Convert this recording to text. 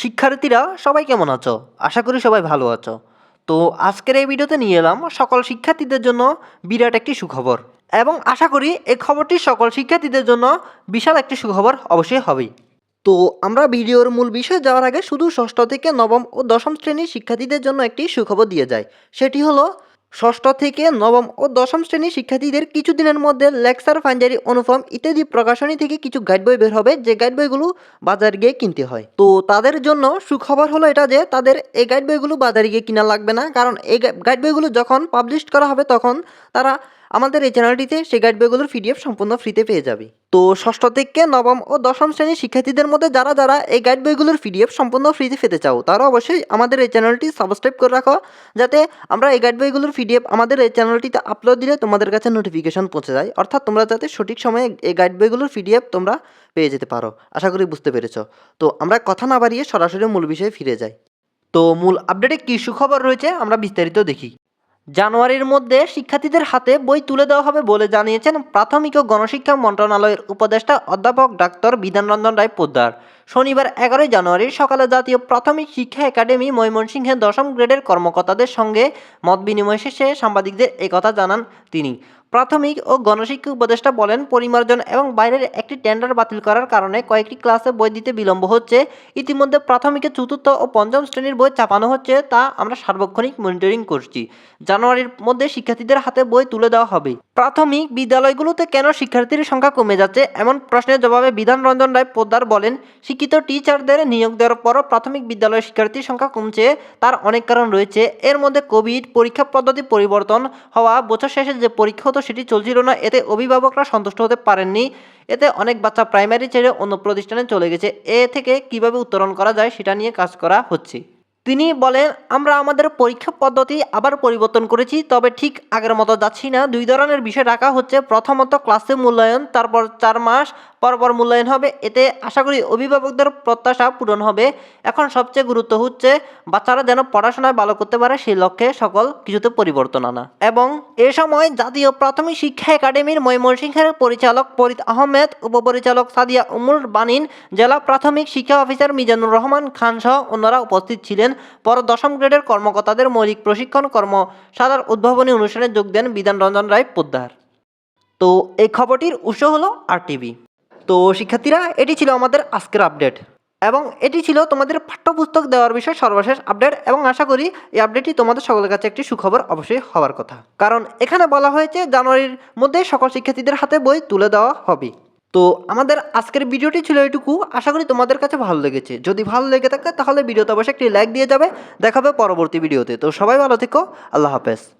শিক্ষার্থীরা, সবাই কেমন আছো? আশা করি সবাই ভালো আছো। তো আজকের এই ভিডিওতে নিয়ে এলাম সকল শিক্ষার্থীদের জন্য বিরাট একটি সুখবর। এবং আশা করি এই খবরটি সকল শিক্ষার্থীদের জন্য বিশাল একটি সুখবর অবশ্যই হবেই। তো আমরা ভিডিওর মূল বিষয়ে যাওয়ার আগে শুধু ষষ্ঠ থেকে নবম ও দশম শ্রেণির শিক্ষার্থীদের জন্য একটি সুখবর দিয়ে যায় সেটি হলো ষষ্ঠ থেকে নবম ও দশম শ্রেণির শিক্ষার্থীদের কিছু দিনের মধ্যে লেকচার ফাঞ্জারি অনুফর্ম ইত্যাদি প্রকাশনী থেকে কিছু গাইড বই বের হবে, যে গাইড বইগুলো বাজার গিয়ে কিনতে হয়। তো তাদের জন্য সুখবর হলো এটা যে তাদের এই গাইড বইগুলো বাজারে গিয়ে কিনা লাগবে না, কারণ এই গাইড বইগুলো যখন পাবলিশ করা হবে তখন তারা আমাদের এই চ্যানেলটিতে সেই গাইড বইগুলোর পিডিএফ সম্পূর্ণ ফ্রিতে পেয়ে যাবে। তো ষষ্ঠ থেকে নবম ও দশম শ্রেণির শিক্ষার্থীদের মধ্যে যারা যারা এই গাইড বইগুলোর পিডিএফ সম্পূর্ণ ফ্রিতে পেতে চাও, তারা অবশ্যই আমাদের এই চ্যানেলটি সাবস্ক্রাইব করে রাখো, যাতে আমরা এই গাইড বইগুলোর পিডিএফ আমাদের এই চ্যানেলটিতে আপলোড দিলে তোমাদের কাছে নোটিফিকেশন পৌঁছে যায়, অর্থাৎ তোমরা যাতে সঠিক সময়ে এই গাইড বইগুলোর পিডিএফ তোমরা পেয়ে যেতে পারো। আশা করি বুঝতে পেরেছ। তো আমরা কথা না বাড়িয়ে সরাসরি মূল বিষয়ে ফিরে যাই। তো মূল আপডেটে কী সুখবর রয়েছে আমরা বিস্তারিত দেখি। জানুয়ারির মধ্যে শিক্ষার্থীদের হাতে বই তুলে দেওয়া হবে বলে জানিয়েছেন প্রাথমিক ও গণশিক্ষা মন্ত্রণালয়ের উপদেষ্টা অধ্যাপক ডাক্তার বিধানরঞ্জন রায় পোদ্দার। শনিবার এগারোই জানুয়ারি সকালে জাতীয় প্রাথমিক শিক্ষা একাডেমি ময়মনসিংহের দশম গ্রেডের কর্মকর্তাদের সঙ্গে মত বিনিময় শেষে সাংবাদিকদের একথা জানান তিনি। প্রাথমিক ও গণশিক্ষা উপদেষ্টা বলেন, পরিমার্জন এবং বাইরের একটি টেন্ডার বাতিল করার কারণে কয়েকটি ক্লাসে বই দিতে বিলম্ব হচ্ছে। ইতিমধ্যে প্রাথমিকের চতুর্থ ও পঞ্চম শ্রেণির বই চাপানো হচ্ছে, তা আমরা সার্বক্ষণিক মনিটরিং করছি। জানুয়ারির মধ্যে শিক্ষার্থীদের হাতে বই তুলে দেওয়া হবে। প্রাথমিক বিদ্যালয়গুলোতে কেন শিক্ষার্থীর সংখ্যা কমে যাচ্ছে? এমন প্রশ্নের জবাবে বিধান রঞ্জন রায় পোদ্দার বলেন, শিক্ষিত টিচারদের নিয়োগ দেওয়ার পরও প্রাথমিক বিদ্যালয়ের শিক্ষার্থীর সংখ্যা কমছে, তার অনেক কারণ রয়েছে। এর মধ্যে কোভিড পরীক্ষা পদ্ধতি পরিবর্তন হওয়া, বছর শেষে যে পরীক্ষা হতো সেটি চলছিল না। এতে অভিভাবকরা সন্তুষ্ট হতে পারেননি। এতে অনেক বাচ্চা প্রাইমারি ছেড়ে অন্য প্রতিষ্ঠানে চলে গেছে। এ থেকে কীভাবে উত্তরণ করা যায় সেটা নিয়ে কাজ করা হচ্ছে। তিনি বলেন, আমরা আমাদের পরীক্ষা পদ্ধতি আবার পরিবর্তন করেছি, তবে ঠিক আগের মতো যাচ্ছি না। দুই ধরনের বিষয় রাখা হচ্ছে। প্রথমত, ক্লাসে মূল্যায়ন, তারপর চার মাস, পরপর মূল্যায়ন হবে। এতে আশা করি অভিভাবকদের প্রত্যাশা পূরণ হবে। এখন সবচেয়ে গুরুত্ব হচ্ছে, বাচ্চারা যেন পড়াশোনায় ভালো করতে পারে, সেই লক্ষ্যে সকল কিছুতে পরিবর্তন আনা। এবং এ সময় জাতীয় প্রাথমিক শিক্ষা একাডেমির ময়মনসিংহের পরিচালক ফরিদ আহমেদ, উপপরিচালক সাদিয়া উমুর বানিন, জেলা প্রাথমিক শিক্ষা অফিসার মিজানুর রহমান খান সহ অন্যরা উপস্থিত ছিলেন। পর দশম গ্রেডের কর্মকর্তাদের মৌলিক প্রশিক্ষণ কর্ম কর্মশালার উদ্ভাবনী অনুষ্ঠানে যোগ দেন বিধান রঞ্জন রায় পোদ্দার। তো এই খবরটির উৎস হলো আর টিভি তো শিক্ষার্থীরা, এটি ছিল আমাদের আজকের আপডেট। এবং এটি ছিল তোমাদের পাঠ্যপুস্তক দেওয়ার বিষয়ে সর্বশেষ আপডেট। এবং আশা করি এই আপডেটটি তোমাদের সকলের কাছে একটি সুখবর অবশ্যই হওয়ার কথা। কারণ এখানে বলা হয়েছে, জানুয়ারির মধ্যে সকল শিক্ষার্থীদের হাতে বই তুলে দেওয়া হবে। তো আমাদের আজকের ভিডিওটি ছিল এটুকু আশা করি তোমাদের কাছে ভালো লেগেছে। যদি ভালো লেগে থাকে, তাহলে ভিডিওতে অবশ্যই একটি লাইক দিয়ে যাবে। দেখাবে পরবর্তী ভিডিওতে। তো সবাই ভালো থেকো। আল্লাহ হাফেজ।